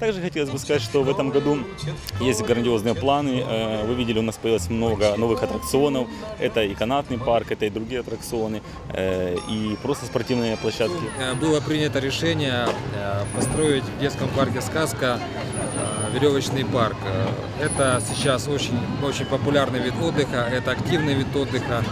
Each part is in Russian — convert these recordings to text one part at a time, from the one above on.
Также хотелось бы сказать, что в этом году есть грандиозные планы. Э, Вы видели, у нас появилось много новых аттракционов. Это и канатный парк, это и другие аттракционы, э, и просто спортивные площадки. Э, Было принято решение построить в детском парке «Сказка» веревочный парк. Это сейчас очень, очень популярный вид отдыха, это активный вид отдыха.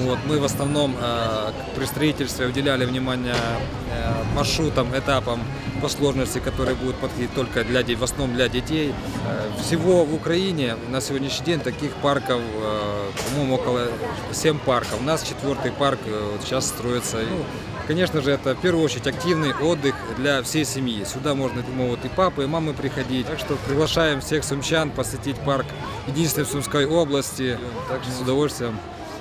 Вот, мы в основном э, при строительстве уделяли внимание э, маршрутам, этапам по сложности, которые будут подходить только для, в основном для детей. Э, Всего в Украине на сегодняшний день таких парков, э, по-моему, около 7 парков. У нас четвертый парк э, вот сейчас строится. Ну, Конечно же, это в первую очередь активный отдых для всей семьи. Сюда можно, могут и папы, и мамы приходить. Так что приглашаем всех сумчан посетить парк единственный в Сумской области. Так что с удовольствием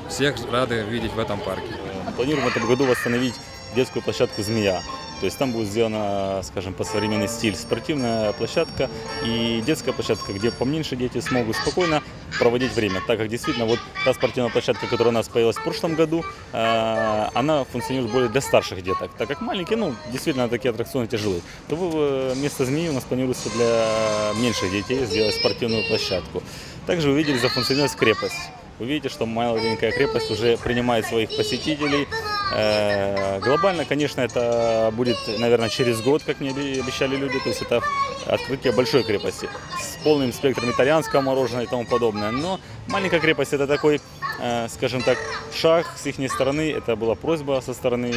всех рады видеть в этом парке. Планируем в этом году восстановить детскую площадку «Змея». То есть там будет сделана, скажем, по современный стиль спортивная площадка и детская площадка, где поменьше дети смогут спокойно проводить время. Так как действительно вот та спортивная площадка, которая у нас появилась в прошлом году, э, она функционирует более для старших деток. Так как маленькие, ну, действительно такие аттракционы тяжелые. То э, вместо «Змеи» у нас планируется для меньших детей сделать спортивную площадку. Также вы видели, зафункционировалась крепость. Вы видите, что маленькая крепость уже принимает своих посетителей. Э, Глобально, конечно, это будет, наверное, через год, как мне обещали люди. То есть это открытие большой крепости с полным спектром итальянского мороженого и тому подобное. Но маленькая крепость это такой, э, скажем так, шаг с их стороны. Это была просьба со стороны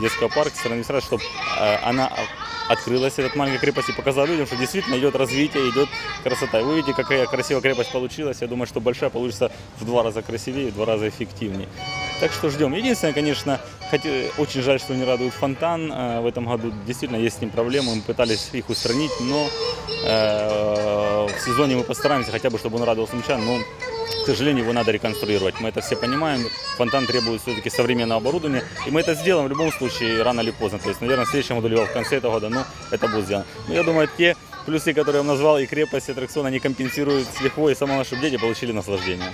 детского парка, со стороны администрации, чтобы она открылась, этот маленькая крепость, и показала людям, что действительно идет развитие, идет красота. И вы видите, какая красивая крепость получилась. Я думаю, что большая получится в два раза красивее, в два раза эффективнее. Так что ждем. Единственное, конечно, хотя- очень жаль, что не радует фонтан. Э, В этом году действительно есть с ним проблемы. Мы пытались их устранить, но э, в сезоне мы постараемся хотя бы, чтобы он радовал сумчан. Но, к сожалению, его надо реконструировать. Мы это все понимаем. Фонтан требует все-таки современного оборудования. И мы это сделаем в любом случае рано или поздно. То есть, наверное, в следующем году, либо в конце этого года, но это будет сделано. Но я думаю, те плюсы, которые я вам назвал, и крепость, и аттракцион, они компенсируют с лихвой. И самое главное, чтобы дети получили наслаждение.